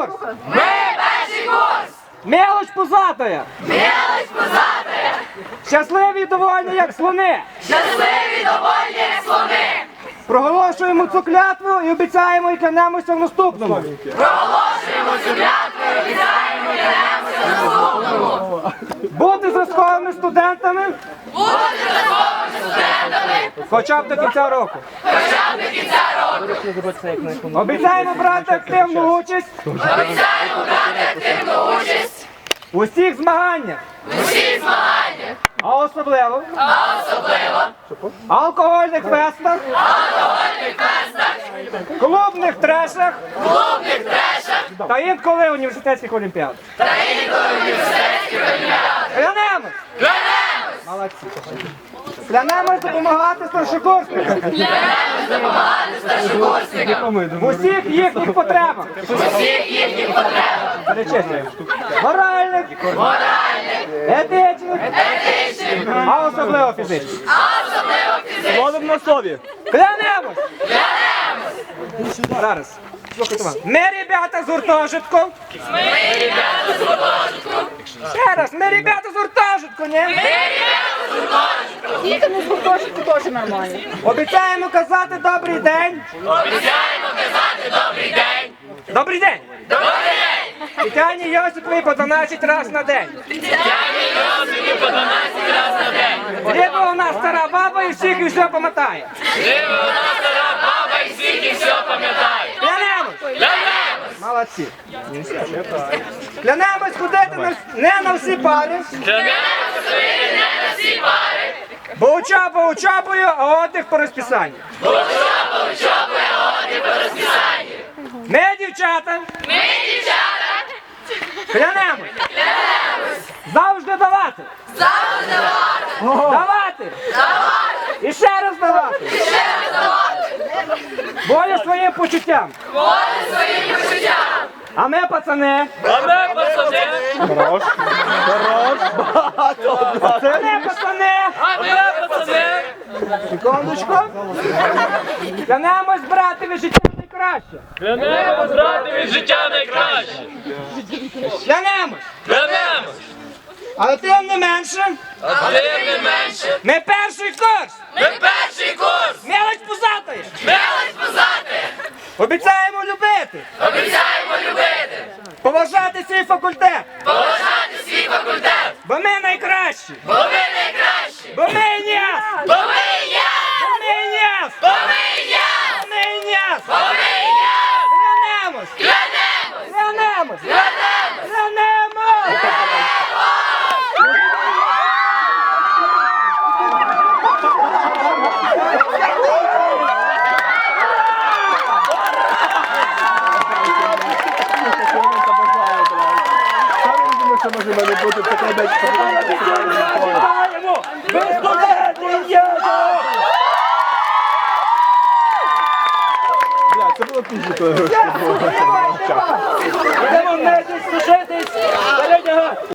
Ми перший курс! Мелоч пузатая! Мілоч позатая! Щасливі і довольні, як слони! Щасливі довольні, як слони! Проголошуємо цю клятву і обіцяємо і клянемося в наступному. Проголошуємо Бути зразковими студентами. Бути разом студентами. Хоча б до кінця року. хоча б до кінця року! Обіцяємо брати активну участь. Обіцяємо брати активну участь. У всіх змаганнях, у всіх змаганнях, а особливо. А особливо. Алкогольних фестах, алкогольних фестах, клубних трешах. Клубних трешах та інколи університетських олімпіад. та інколи університетських олімпіад. Клянемось! Клянемось! Молодці. Клянемось допомагати старшокурсникам Клянемось допомагати старшокурсникам в усіх їхніх потребах. у всіх їхніх потребах, Перечислюємо. Моральних, моральних, етичних, етичних, а особливо фізичних. а особливо фізичних. Словом на слові. Клянемось! Зараз. Слухайте мене. Ми, ребята з гуртожитку. Ми ребята з гуртожитку, Ще раз, ми, ребята з гуртожитку, ні? ми ребята з гуртожитку. Дітям з гуртожитку теж нормально. Обіцяємо казати добрий день. Обіцяємо казати добрий день. Добрий день. Добрий день. Тетяні Йосипові по 12 разів на день. Тетяні Йосипі по 12 разів на день. Либо у нас стара баба і всіх і все помотає. Живе у нас стара баба і всіх і все пам'ятає. Клянемось! Клянемось. Молодці. Клянемось ходити не на всі пари, Клянемось вийти не на всі пари. бо учоба учобою, а отдих по розписанню. Бо учоба учобою, а от і по розписанню. Ми, дівчата, Ми, дівчата, клянемось. Завжди давати. завжди давати, Давати. давати, І ще раз давати. І ще раз давати. Волі своїм почуттям. Волі своїм почуттям. А ми, пацани, А ми, пацани, це ми, пацани. а ми, пацани, Секундочку. Клянемось брати від життя найкраще. Клянемось брати від життя найкраще. Клянемось. Клянемось. Але тим не менше, А тим не менше. ми перший курс. ми перший курс. Мелоч пузатої. Мелось позати. Обіцяємо любити, Обіцяємо свій факультет, поважати свій факультет. бо ми найкращі. Бо ми найкращі. Бо ми ніяс. Бо ми я. Бо ми ніяс. Бо ми я. Бо ми ніяс. Бо ми я. Клянемось. Клянемось. Клянемось. Клянемось. Клянемось. Вітаємо! Ви студенти єдо! Це було пізніше. Йдемо медись, сушитись.